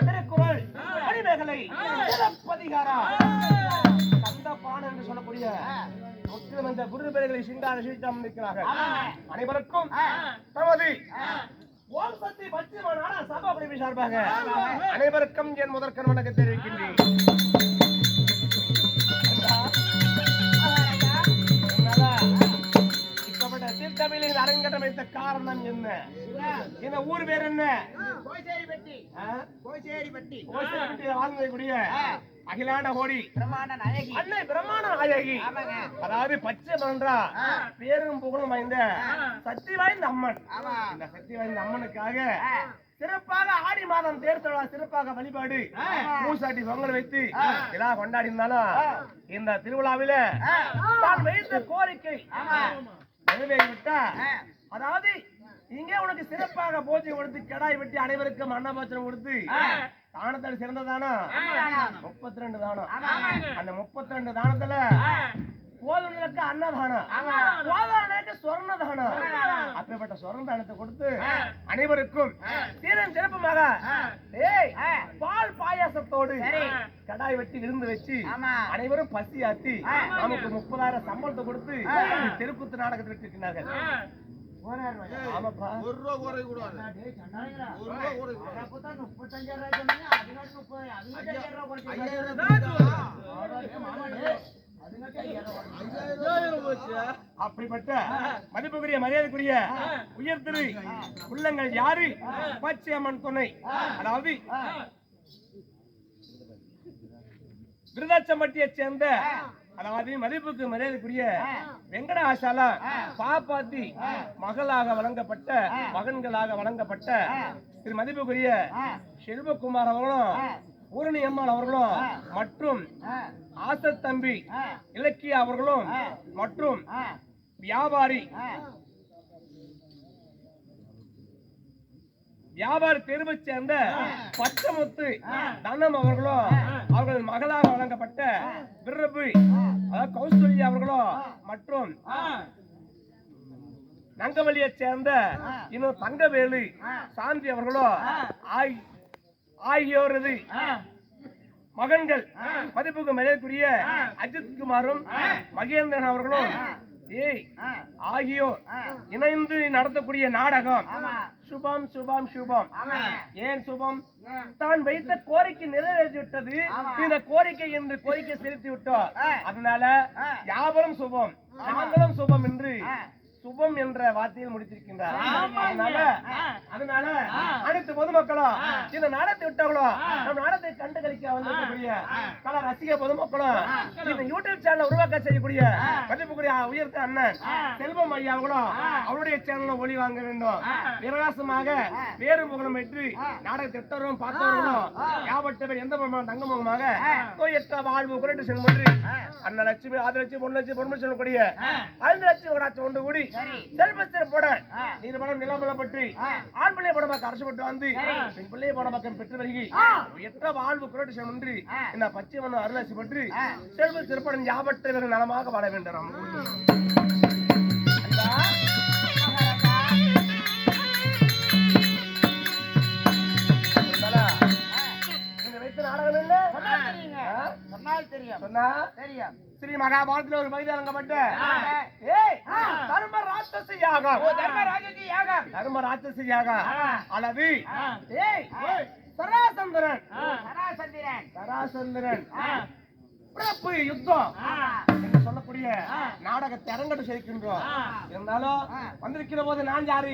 திருக்குறள் மணிமேகலை என்று சொல்லக்கூடிய முற்றிலும் இந்த குரு பேர்களை சீட்டம் இருக்கிறார்கள் அனைவருக்கும் தமது ஓம் சக்தி பச்சிம நாடா சபா பிரிவு சார்பாக அனைவருக்கும் என் முதற்கண் வணக்கம் தெரிவிக்கின்றேன். தீர்த்தமிழில் அரங்கடம் வைத்த காரணம் என்ன? இந்த ஊர் பேர் என்ன? ஓசைப்பட்டியில வாழ்ந்தக்கூடிய அகிலாண்ட கோடி நாயகி. பிரமாண நாயகி. அதாவது பச்சை மன்றா பேரும் புகழும் வாய்ந்த சக்தி வாய்ந்த அம்மன். இந்த சக்தி வாய்ந்த அம்மனுக்காக சிறப்பாக ஆடி மாதம் தேர் திருவிழா சிறப்பாக வழிபாடு மூசாட்டி பொங்கல் வைத்து விழா கொண்டாடி இருந்தாலும் இந்த திருவிழாவில தான் வைத்த கோரிக்கை. நிறைவேறிவிட்டா அதாவது இங்கே உனக்கு சிறப்பாக பூஜை கொடுத்து கடாய் வெட்டி அனைவருக்கும் அன்னபாத்திரம் கொடுத்து தானத்தோட சிறந்த தானம் முப்பத்தி ரெண்டு தானம். அந்த முப்பத்தி ரெண்டு தானத்துல போதனுக்கு அன்னதானம். போதானுக்கு சொர்ண தானம் அப்படிப்பட்ட சொர்ண தானத்தை கொடுத்து அனைவருக்கும் சீரன் சிறப்புமாக ஏய் பால் பாயாசத்தோடு கடாய் வெட்டி விருந்து வச்சு ஆமா. அனைவரும் பசி ஆத்தி நமக்கு முப்பதாயிரம் சம்பளத்தை கொடுத்து தெருக்கூத்து நாடகத்தில் வச்சிருக்கிறார்கள் ஆமாப்பா. அப்படிப்பட்ட மதிப்புக்குரிய மரியாதைக்குரிய உயர் திரு உள்ளங்கள் யாரு பச்சை அம்மன் துணை. அதாவது விருதாச்சம்பட்டியை சேர்ந்த அதாவது மதிப்புக்கு மரியாதைக்குரிய வெங்கட ஆசாலா பாப்பாத்தி மகளாக வழங்கப்பட்ட மகன்களாக வழங்கப்பட்ட திரு மதிப்புக்குரிய செல்வகுமார் அவர்களும் பூரணி அம்மாள் அவர்களும் மற்றும் ஆசத் தம்பி இலக்கியா அவர்களும் மற்றும் வியாபாரி. வியாபாரி தெருவை சேர்ந்த பச்சமுத்து தனம் அவர்களும் அவர்கள் மகளாக வழங்கப்பட்ட விரபு அதாவது கௌசல்யா அவர்களும் மற்றும் நங்கவலியை சேர்ந்த இன்னும் தங்கவேலு சாந்தி அவர்களும் ஆகி- ஆகியோரது மகன்கள் மதிப்புக்கு மரியாதைக்குரிய அஜித் குமாரும் மகேந்திரன் அவர்களும் ஏய் ஆகியோர் இணைந்து நடத்தக்கூடிய நாடகம். சுபம் சுபம் சுபம். ஏன் சுபம்? தான் வைத்த கோரிக்கை நிறைவேற்றி விட்டது இந்த கோரிக்கை என்று கோரிக்கை செலுத்தி விட்டோம் அதனால யாவரும் சுபம் நாங்களும் சுபம் என்று சுபம் என்ற வார்த்தையில் முடித்திருக்கின்றார். அதனால அதனால அனைத்து பொதுமக்களும் இந்த நாடத்தை விட்டவங்களும் நம் நாடத்தை கண்டு கழிக்க வந்திருக்கக்கூடிய பல ரசிக பொதுமக்களும் இந்த யூடியூப் சேனல் உருவாக்க செய்யக்கூடிய மதிப்புக்குரிய உயர்த்த அண்ணன் செல்வம் ஐயா அவங்களும் அவருடைய சேனல்ல ஒளி வாங்க வேண்டும். பிரகாசமாக வேறு புகழும் பெற்று நாடக திட்டரும் பார்த்தவர்களும் யாவட்ட பேர் எந்த முகமாக தங்க முகமாக நோயற்ற வாழ்வு குறைட்டு செல்லும் அண்ணன் லட்சுமி ஆறு லட்சம் பொண்ணு லட்சம் பொண்ணு சொல்லக்கூடிய ஐந்து லட்சம் ஒன்று கூடி செல்வ சிறப்போட நீர் படம் நிலமலப்பட்டு ஆண் பிள்ளை படமாக அரசுப்பட்டு வந்து பெண் பிள்ளை படமாக பெற்று வருகி எத்த வாழ்வு குறைட்டு செல்லும் என்று இந்த பச்சை மண்ணு அருளாசி பற்றி செல்வ சிறப்புடன் யாவட்டவர்கள் நலமாக வாழ வேண்டும் நாடகம்? சொன்னால் தெரியும். சொன்னா? தெரியும். ஸ்ரீ மகாபாரதத்துல ஒரு தர்ம ராட்சசி யாகம். தர்ம ராஜதி யாகம். தர்ம ராட்சசி யாகம் அளவு சராசந்திரன். சராசந்திரன். சராசந்திரன். பிறப்பு யுத்தம். என்று சொல்லக்கூடிய நாடகத்தை அரங்கட்டு சேர்க்கின்றோம் இருந்தாலும் வந்திருக்கிற போது நான் யாரு?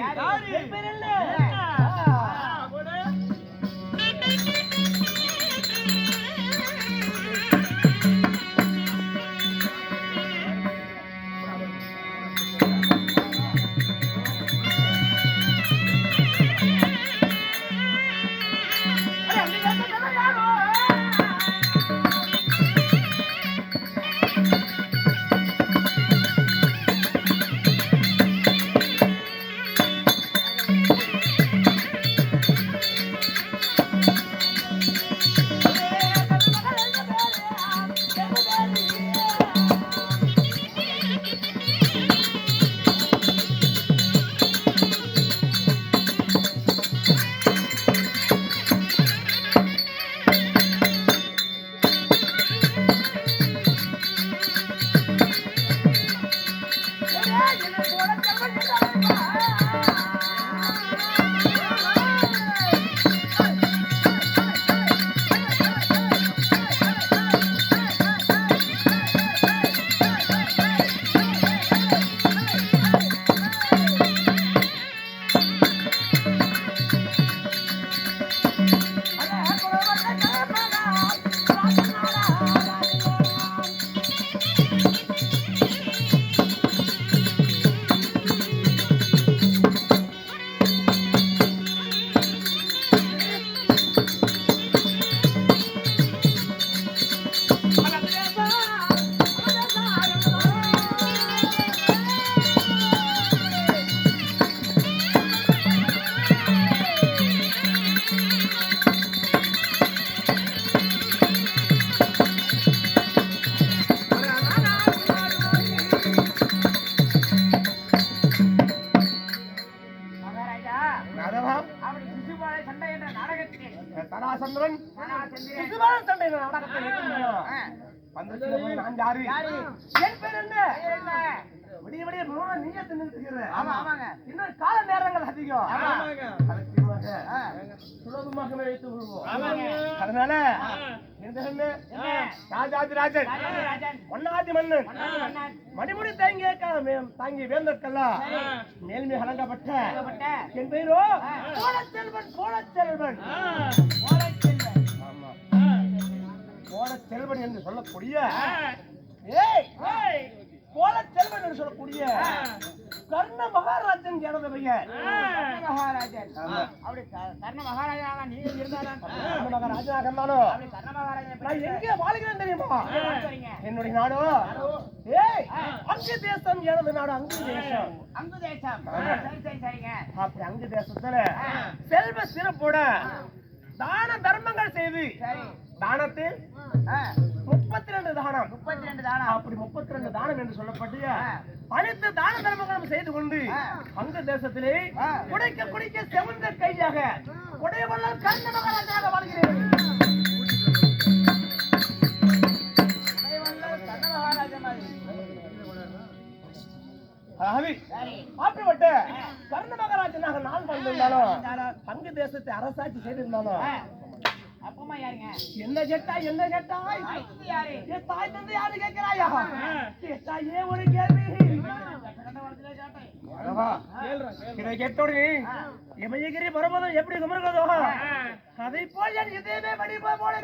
சண்டை நான் யாரு? என் பேர் என்ன? விடிய விடிய மூணு நீங்க தின்னுட்டு ஆமா ஆமாங்க. இன்னும் கால நேரங்கள் அதிகம். அதனால எந்த என்ன என்ன? ராஜாதி ராஜன் ராஜராஜன். ஒன்னாதி மன்னன். மணிமுடி தாங்கிய க- மே- தாங்கிய வேந்தற்கெல்லாம் மேல்மை வழங்கப்பட்ட என் பெயரோ? கோலச்செல்வன் கோலச்செல்வன் கோலச்செல்வன் என்று சொல்லக்கூடிய ஏய். கோலச்செல்வன் என்று சொல்லக்கூடிய கர்ண மகாராஜன் கர்ண மகாராஜன். அப்படி கர்ண மகாராஜனாக நீங்க இருந்தாலும். கர்ண மகாராஜனாக இருந்தாலும். அப்படி கர்ண மகாராஜனை நான் பற்றி எங்கே வாழ்கிறேன் தெரியுமா. என்னுடைய நாடு? ஏய் அங்கு தேசம் எனது நாடு அங்கு தேசம். அங்கு தேசம். ஆமா. சரி சரி சரிங்க. அப்படி அங்கு தேசத்துல செல்வ சிறப்போட தான தர்மங்கள் செய்து சரி. தானத்தில் முப்பத்தி ரெண்டு தானம். முப்பத்தி ரெண்டு தானா அப்படி முப்பத்தி ரெண்டு தானம் என்று சொல்லப்பட்டு அனைத்து தான தர்மங்களும் செய்து கொண்டு அங்கு தேசத்திலே குடிக்க குடிக்க செவந்த கையாக உடையவர்கள் கர்ண மகாராஜாக வாழ்கிறேன். அப்படிப்பட்ட கர்ண மகாராஜனாக நான் வந்திருந்தாலும் அங்கு தேசத்தை அரசாட்சி செய்திருந்தாலும் அப்பமா யாருங்க? என்ன கேட்டா என்ன அடுத்தது யாரு? என் தாய் தந்தை யாரு கேட்கிறாயா கேட்டாயே ஒரு கேள்வி. இதை கேட்டோடனே இமயகிரி பர்வதம் எப்படி குமருகிறதோ அதை போல் என் இதயமே வடிவ போல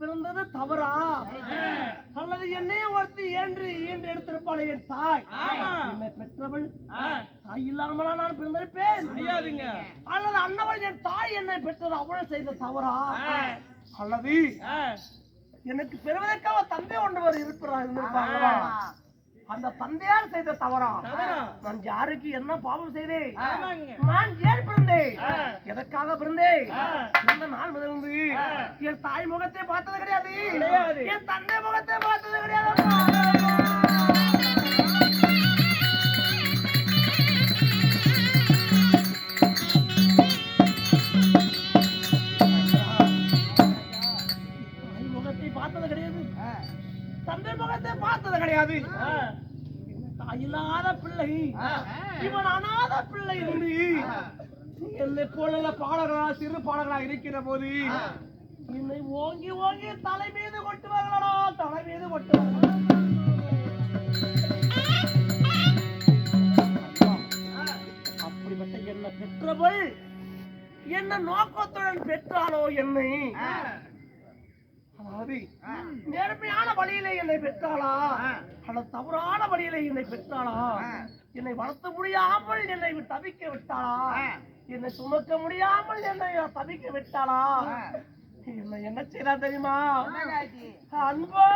பிறந்தது தவறா? அல்லது என்னைய ஒருத்தி என்று ஈன்று எடுத்திருப்பாள் என் தாய். என்னை பெற்றவள் தாய் இல்லாமலா நான் பிறந்திருப்பேன். அல்லது அண்ணவள் என் தாய் என்னை பெற்றது அவள் செய்த தவறா? அல்லது எனக்கு பெறுவதற்காக தந்தை ஒன்றவர் இருக்கிறார் இருந்திருப்பாங்களா அந்த தந்தையார் செய்த தவறா? நான் யாருக்கு என்ன பாவம் செய்தேன்? நான் ஏன் பிறந்தேன்? எதற்காக பிறந்தேன்? இந்த நாள் முதலிருந்து என் தாய் முகத்தை பார்த்தது கிடையாது. என் தந்தை முகத்தை பார்த்தது கிடையாது இவன் அனாத பிள்ளை இருந்து என்னை போல பாடகரா சிறு பாடகரா இருக்கிற போது என்னை ஓங்கி ஓங்கி தலை மீது கொட்டுவார்களா தலை மீது கொட்டுவார்கள். அப்படிப்பட்ட என்ன பெற்றவள் என்ன நோக்கத்துடன் பெற்றாலோ என்னை? நேர்மையான வழியிலே என்னை பெற்றாளா? அல்லது தவறான வழியிலே என்னை பெற்றாளா? என்னை வளர்த்த முடியாமல் என்னை தவிக்க விட்டாளா? என்னை சுமக்க முடியாமல் என்னை தவிக்க விட்டாளா? என்ன என்ன செய்யறா தெரியுமா? அன்பா!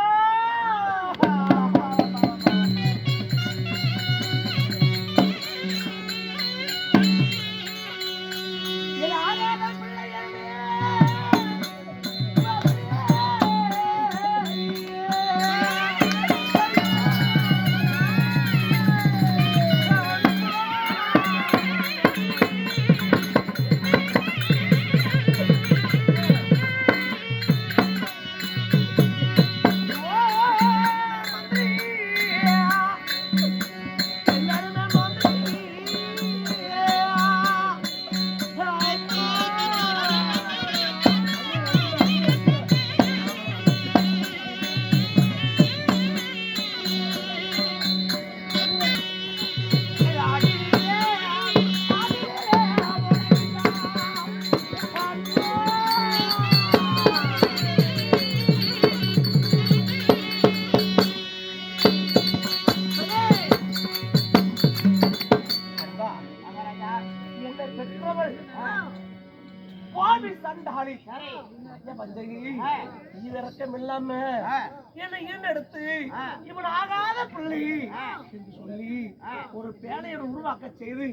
ஒரு பேழையை உருவாக்க செய்து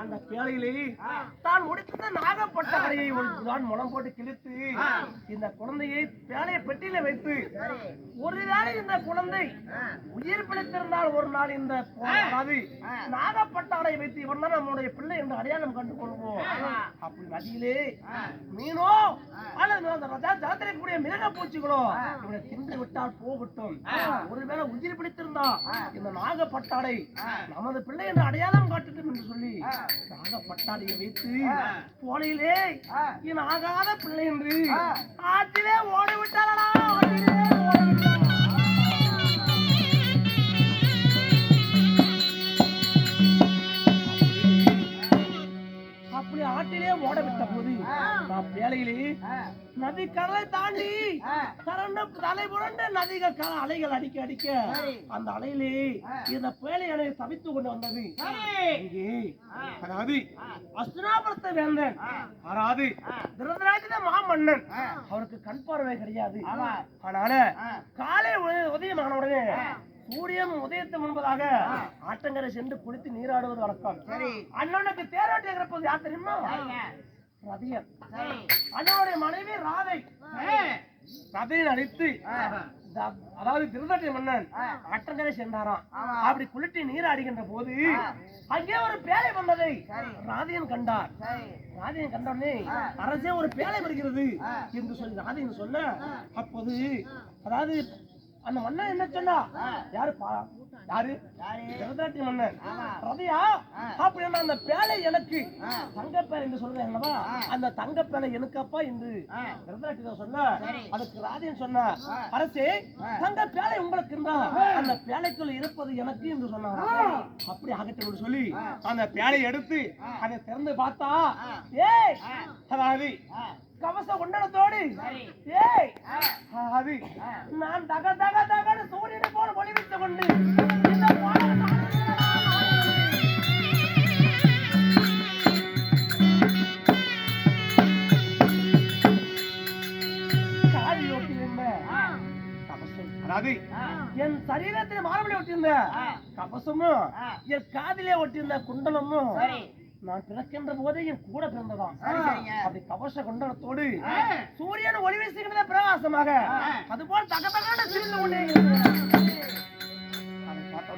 அந்த பேழையிலே தான் முடித்த நாகப்பட்ட கரையை தான் முளம் போட்டு கிழித்து இந்த குழந்தையை பேழையை பெட்டியில வைத்து ஒருவேளை இந்த குழந்தை உயிர் பிழைத்திருந்தால் ஒரு நாள் இந்த அதாவது நாகப்பட்டாடை வைத்து இவன் தான் நம்முடைய பிள்ளை என்று அடையாளம் கண்டு கொள்வோம் அப்படி நதியிலே மீனோ அல்லது அந்த ரஜா ஜலத்திலே கூடிய மிருக பூச்சிகளோ இவனை தின்று விட்டால் போகட்டும். ஒருவேளை உயிர் பிடித்திருந்தா இந்த நாகப்பட்டாடை நமது பிள்ளை என்று அடையாளம் காட்டட்டும் என்று சொல்லி நாகப்பட்டாடையை வைத்து போலையிலே என் ஆகாத பிள்ளை என்று ஆற்றிலே ஓடிவிட்டாளா? ஆற்றிலே ஓடிவிட்டாளா? நதி கடலை தாண்டி கரண்ட தலை புரண்ட நதிகள் அலைகள் அடிக்க அடிக்க அந்த அலையிலே இந்த பேழை அலை தவித்து கொண்டு வந்தது. அதாவது அஸ்தினாபுரத்தை வேந்தன். அதாவது திருதராட்டின மாமன்னன். அவருக்கு கண் பார்வை கிடையாது அதனால காலை உதயமான உடனே சூரியன் உதயத்து முன்பதாக ஆற்றங்கரை சென்று குளித்து நீராடுவது வழக்கம். அண்ணனுக்கு தேரோட்டி இருக்கிறது யார் தெரியுமா? ரதியன் அண்ணனுடைய மனைவி ராதை. ரதையை அழித்து அதாவது திருதட்டை மன்னன் ஆற்றங்கரை சென்றாராம். அப்படி குளித்து நீராடுகின்ற போது அங்கே ஒரு பேழை வந்ததை ராதையன் கண்டார். ராதையன் கண்டோடனே அரசே ஒரு பேழை வருகிறது என்று சொல்லி ராதையன் சொல்ல அப்போது அதாவது அந்த மன்னன் என்ன சொன்னா? யாரு பா- யாரு? திருதராட்டி மன்னன். ரதியா. அப்படின்னா அந்த பேலை எனக்கு. தங்கப்பேலை என்று சொல்றேன் ஆ. அந்த தங்கப்பேலை எனக்கப்பா என்று. திருதராட்டி தான் சொன்னா. அதுக்கு ராஜன் சொன்னா. அரசே. தங்க பேலை உங்களுக்கு இருந்தா அந்த பேலைக்குள்ள இருப்பது எனக்கு என்று சொன்னார் அப்படி ஆகட்டும் சொல்லி. அந்த பேலை எடுத்து. அதை திறந்து பார்த்தா. ஏய். அதாவது. கவச கொண்டனத்தோடு சரி. ஏய். அது. நான் தக தக தகன்னு சூரியனை போல ஒளி வீசிக் கொண்டு அதாவது. என் சரீரத்தில் ஒட்டியிருந்த. என் காதிலே ஒட்டியிருந்த குண்டலமும். நான் பிறக்கின்ற போதே என் கூட பிறந்ததாம். அப்படி கவச குண்டலத்தோடு. சூரியன் ஒளி வீசுகிறத பிரகாசமாக. அதுபோல் தக தகன சிரிந்து கொண்டே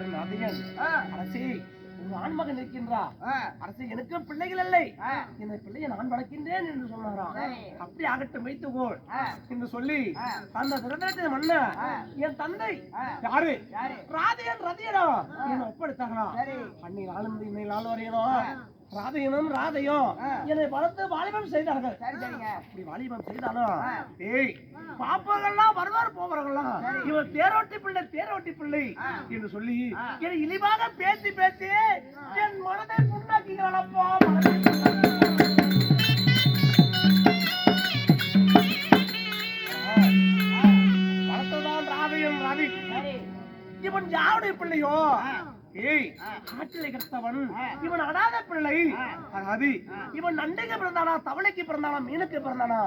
இருக்கிறது. அதை பார்த்த உடனே அதிகன் ஆ. அரசி உங்க ஆண்மகன் இருக்கின்றா. அரசு எனக்கு பிள்ளைகள் இல்லை. இந்த பிள்ளையை நான் வளர்க்கின்றேன் என்று சொன்னாராம். அப்படி ஆகட்டும் வைத்துக்கோள். என்று சொல்லி. அந்த திருநத்தின் மன்ன. என் தந்தை. யாரு? ராதையன் ரதியனும் என்னை ஒப்படைத்தாங்களா சரி. அன்னை நாளும் இன்னை நாள் வரையணும் ராதையனும் ராதையும். என்னை வளர்த்து வாலிபம் செய்தார்கள் சரி, சரிங்க. அப்படி வாலிபம் செய்தாலும். ஏய் பாப்பவர்கள்லாம் வருவார் போவார்கள்லாம் இவன் தேரோட்டி பிள்ளை தேரோட்டி பிள்ளை. என்று சொல்லி. என்னை இழிவாக பேசி பேசி என் மனதை புண்ணாக்குகிறானப்பா மனதை வளர்த்ததான் ராதையும் ராதி. இவன் யாருடைய பிள்ளையோ. ஏய். காட்டிலே கத்தவன் ஆ. இவன் அடாத பிள்ளை. அதாவது. இவன் நண்டைக்கு பிறந்தானா தவளைக்கு பிறந்தானா மீனுக்கு பிறந்தானா.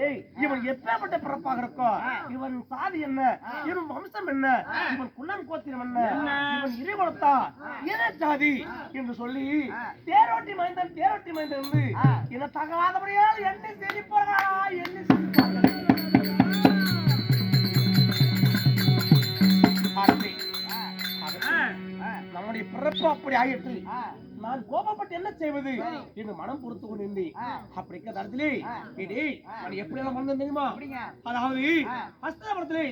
ஏய் இவன் எப்பேற்பட்ட பிறப்பாக இருக்கோ ஆ. இவன் சாதி என்ன. இவன் வம்சம் என்ன. இவன் குலம் கோத்திரம் என்ன? இவன் இறைவனத்தா இன ஜாதி என்று சொல்லி. தேரோட்டி மைந்தன் தேரோட்டி மைந்தன். என தகவாதபடியால் என்னை சிரிப்பார்களா என்னை சிரிப்பார்கள் பிறப்பு அப்படி ஆயிற்று. நான் கோபப்பட்டு என்ன செய்வது. என்று மனம் பொறுத்து கொண்டிருந்தேன். அப்படி இருக்க தரத்திலே. டேய் நான் எப்படி எல்லாம் வந்தேன் தெரியுமா. அதாவது. ஹஸ்தபுரத்திலே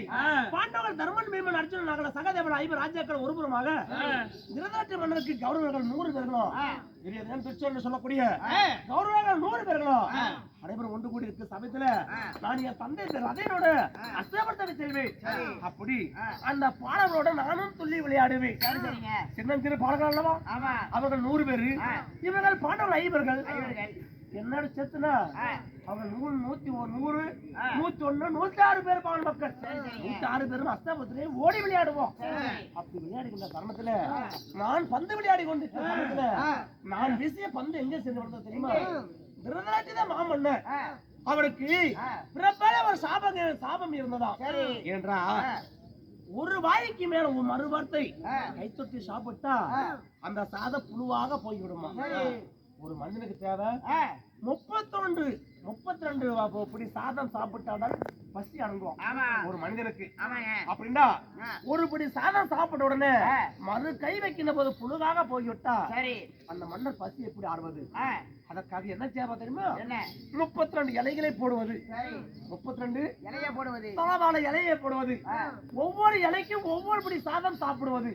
பாண்டவர் தர்மன் பீமன் அர்ஜுனன் நகர சகதேவன் ஐவர் ராஜாக்கள் ஒருபுறமாக திருதராட்சி மன்னருக்கு கௌரவர்கள் நூறு பேர்களும் துச்சன் சொல்லக்கூடிய ஆ. கௌரவர்கள் நூறு பேர்களும். அனைவரும் ஒன்று கூடி இருக்க சமயத்துல. நான் என் தந்தை திரு அதனோட அஸ்தபுரத்தை செல்வேன். அப்படி. அந்த பாடலோட நானும் துள்ளி விளையாடுவேன் சரிங்க. சின்னஞ்சிறு பாடல்கள் அல்லவா. அவர்கள் நூறு பேரு. இவர்கள் ஐவர்கள் ஐவர்கள். என்னோட சேர்த்துனா ஆ. அவங்க நூறு நூத்தி ஒரு நூறு. நூத்தி ஒண்ணு நூத்தி ஆறு பேர் பாவன் மக்கள். நூத்தி ஆறு பேரும் அஸ்தாபத்திலே ஓடி விளையாடுவோம். அப்படி விளையாடுகின்ற தருணத்துல நான் பந்து விளையாடி கொண்டிருக்கிற தருணத்துல. நான் வீசிய பந்து எங்க சென்று தெரியுமா? திருநாட்டி தான் மாமன்னர். அவருக்கு. பிறப்பால ஒரு சாபம் சாபம் இருந்ததா. என்றா. ஒரு வாய்க்கு மேல ஒரு மறு வார்த்தை ஆ. கைத்தொட்டி சாப்பிட்டா. அந்த சாத புழுவாக போய்விடுமா. ஒரு மனிதனுக்கு தேவை. முப்பத்தொன்று முப்பத்தி ரெண்டு இப்படி சாதம் சாப்பிட்டாதான் பசி அடங்குவோம். ஒரு மனிதனுக்கு. அப்படின்னா. ஒரு படி சாதம் சாப்பிட்ட உடனே. மறு கை வைக்கின்ற போது புழுகாக போய்விட்டா சரி. அந்த மன்னர் பசி எப்படி ஆடுவது. அதற்காக என்ன செய்வா தெரியுமா என்ன? முப்பத்தி ரெண்டு இலைகளை போடுவது. முப்பத்தி ரெண்டு இலைய போடுவது. தலவாழ இலையை போடுவது. ஒவ்வொரு இலைக்கும் ஒவ்வொரு படி சாதம் சாப்பிடுவது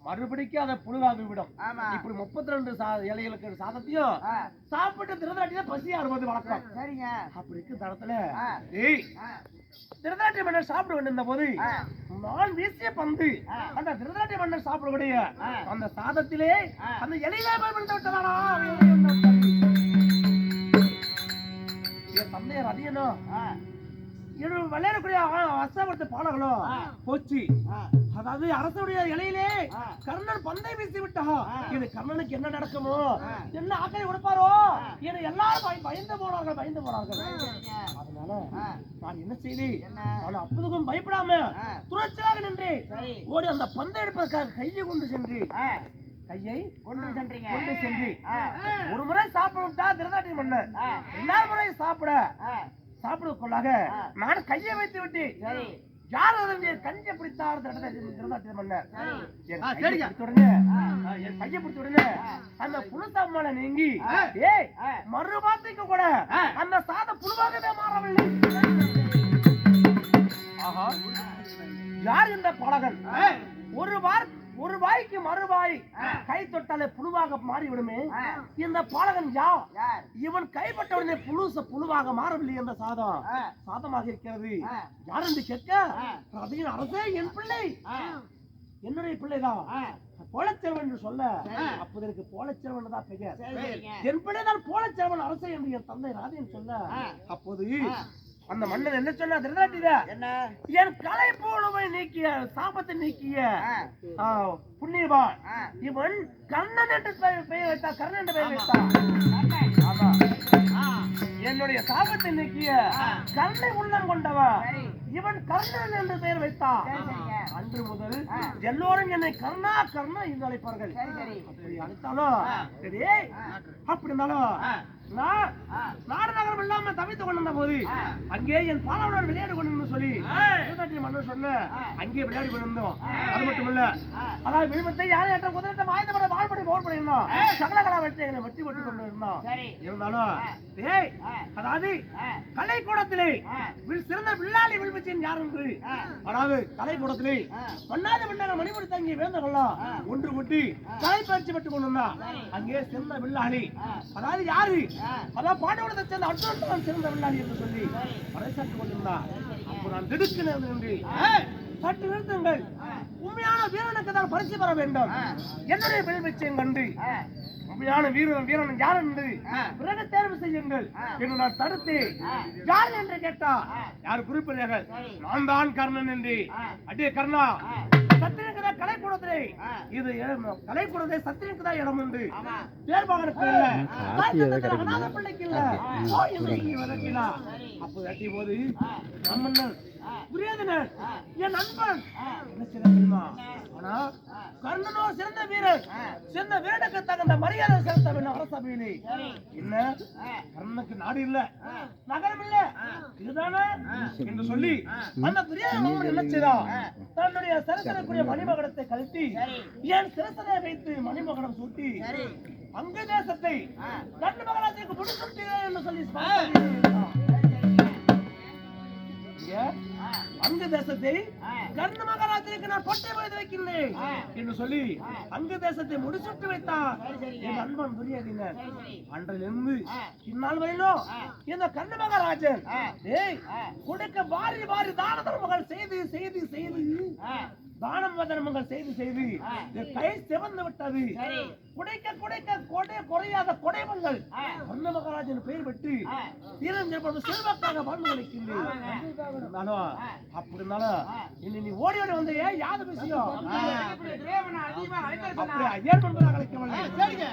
சரி. மறுபடிக்கு அதை புழுவாகி விடும். இப்படி முப்பத்தி ரெண்டு இலைகளுக்கு சாதத்தையும். சாப்பிட்டு திருதாட்டில பசி ஆடுவது வழக்கம் சரிங்க. அப்படி இருக்கு ஆ. திருதாட்டி மன்னர் சாப்பிட கொண்டிருந்த போது. நான் வீசிய பந்து. அந்த திருதாட்டி மன்னர் சாப்பிடக்கூடிய. அந்த சாதத்திலே. அந்த இலையிலே போய் விழுந்து விட்டதாடா இலை விழுந்து விட்டது. என் தந்தையர் அதிகனும் ஆ. விளையாடக்கூடிய அஸ்தபத்து பாடங்களும் ஆ. போச்சு. அதாவது அரசுடைய இலையிலே. கர்ணன் பந்தை வீசி விட்டா. இது கர்ணனுக்கு என்ன நடக்குமோ. என்ன ஆக்கை கொடுப்பாரோ. என எல்லாரும் பய- பயந்து போனார்கள் பயந்து போனார்கள். அதனால. நான் என்ன என்ன? நான் அப்போதுக்கும் பயப்படாம. துணிச்சலாக நின்று. ஓடி அந்த பந்தை எடுப்பதற்காக கையை கொண்டு சென்று. கையை கொண்டு சென்றீங்க. கொண்டு சென்று. ஒரு முறை சாப்பிட விட்டா திருதாட்டி ஆ. ரெண்டாவது முறை சாப்பிட. சாப்பிடுவதற்குள்ளாக. நான் கையை வைத்து விட்டு. யார் அதனுடைய கஞ்சை பிடித்தார் மன்னர் சரி. என் கையை சரிங்க. பிடித்த உடனே ஆ. ஆ, என் கையை பிடித்த உடனே அந்த புழுசாமலை நீங்கி. ஏய் ஆ. மறு வார்த்தைக்கு கூட. அந்த சாதம் புழுவாகவே மாறவில்லை ஆஹா யார் இந்த பழகன் ஒரு வார்த்தை ஒரு வாய்க்கு மறுவாய் கை தொட்டாலே புழுவாக மாறிவிடுமே. இந்த பாலகன் யா இவன் கைப்பட்ட உடனே புழுச புழுவாக மாறவில்லை என்ற சாதம். சாதமாக இருக்கிறது. யார் என்று கேட்க ரதியின் அரசே என் பிள்ளை. என்னுடைய பிள்ளைதான். போலச்செல்வன் என்று சொல்ல. அப்போது எனக்கு போலச்செல்வன் தான் பெயர். என் பிள்ளைதான் போலச்செல்வன் அரசே என்று என் தந்தை ராதியன் சொல்ல. அப்போது. அந்த மன்னன் என்ன சொன்னா திருநாட்டில என்ன என் கலை போலவை நீக்கிய சாபத்தை நீக்கிய புண்ணியவான். இவன் கர்ணன் என்று பெயர் வைத்தான் கர்ணன் என்று பெயர் வைத்தான் கண்ணன். ஆ. என்னுடைய சாபத்தை நீக்கிய. கருணை உள்ளம் கொண்டவன் சரி. இவன் கர்ணன் என்று பெயர் வைத்தான் சரிங்க. அன்று முதல். எல்லோரும் என்னை கர்ணா கர்ணா என்று அழைப்பார்கள் அப்படி அழைத்தாலும். சரி. அப்படி இருந்தாலும். நான் ஆ. நாடு நகரம் இல்லாம தவித்துக் கொண்டிருந்த போது. அங்கே என் பாலாவுடன் விளையாடி கொண்டு சொல்லி மன்னர் சொன்ன. அங்கே விளையாடி கொண்டிருந்தோம். அது மட்டும் இல்ல. அதாவது விழுமத்தை யாரை ஏற்ற குதிரத்தை வாய்ந்தபட வாழ்படி போர்படி இருந்தோம் ஆ. சகலகலா வெற்றி எங்களை வெற்றி கொண்டு கொண்டு இருந்தோம் சரி இருந்தாலும். ஏய். அதாவது. கலைக்கூடத்திலே சிறந்த வில்லாளி வில்வச்சின் யார் என்று. அதாவது கலைக்கூடத்திலே. மன்னாத மன்னர் மணிமுடி தங்கி வேந்தவர்களாம் ஆ. ஒன்று கூட்டி கலை பயிற்சி பெற்றுக் கொண்டிருந்தா சரி. அங்கே சிறந்த வில்லாளி. அதாவது யாரு. அதான் பாண்டவனத்தை சேர்ந்த அர்ஜுனன் சிறந்த வில்லாளி என்று சொல்லி. பறைசாற்றி கொண்டிருந்தா சரிங்க. அப்போ நான் திடுக்கினது என்று. சற்று நிறுத்துங்கள். உண்மையான வீரனுக்கு தான் பரிசு பெற வேண்டும். என்னுடைய பெருமிச்சையும் கண்டு. உண்மையான வீரன் வீரன் யார் என்று. பிறகு தேர்வு செய்யுங்கள். என்று நான் தடுத்து. யார் என்று கேட்டா. யார் குறிப்பிடுறார்கள் சரி. நான் தான் கர்ணன் என்று. அடியே கர்ணா ஆ. சத்திரியனுக்கு தான் கலைக்கூடத்திலே. இது. கலைக்கூடத்தை சத்திரியனுக்கு தான் இடம் உண்டு ஆமா தேர்வாகனுக்கு இல்ல அநாத பிள்ளைக்கு இல்ல. அப்போ தட்டிய போது. ஆ. என் நண்பன். தெரியுமா? ஆனா. கர்ணனோ சிறந்த வீரன் ஆ. சிறந்த வீரனுக்கு தகுந்த மரியாதை செலுத்த வேண்டும் அரசபையிலே. என்ன. கர்ணனுக்கு நாடு இல்ல. நகரம் இல்ல இதுதானே? என்று சொல்லி. அந்த துரியோதனன் என்ன செய்தான் தன்னுடைய சிறசனக்குரிய மணிமகடத்தை கழட்டி. என் சிறசனை வைத்து மணிமகடம் சூட்டி அங்க தேசத்தை. கண்ணு மகராஜுக்கு முடிச்சுட்டேன் என்று சொல்லி அங்க தேசத்தை. கர்ண மகாராஜனுக்கு நான் பொட்டை வைத்து வைக்கின்றேன். என்று சொல்லி. அங்க தேசத்தை முடிச்சுட்டு சரிங்க. என் சரி சரி அன்றிலிருந்து. இந்நாள் வரையிலும். இந்த கண்ண மகாராஜன். கொடுக்க வாரி வாரி தான தர்மங்கள் செய்து செய்து செய்து. தானம் தர்மங்கள் செய்து செய்து கை சிவந்து விட்டது. குடைக்க குடைக்க கொடை குறையாத கொடைவங்கள் ஆ. கண்ண மகாராஜன் பெயர் பெற்று ஜெயப்படும் செல்வாக்காக வாழ்ந்து கிடைக்கின்றேன் ஆமாங்க. இருந்தாலும் ஆ. அப்படி இருந்தாலும் ஆ. இன்னி நீ ஓடி ஓடி வந்த ஏன் யாது விஷயம் இப்படி துரியோதனன் அதிகமா அழைத்தது அப்படி ஐயர் என்பதாக அழைக்கவில்லை? சரிங்க.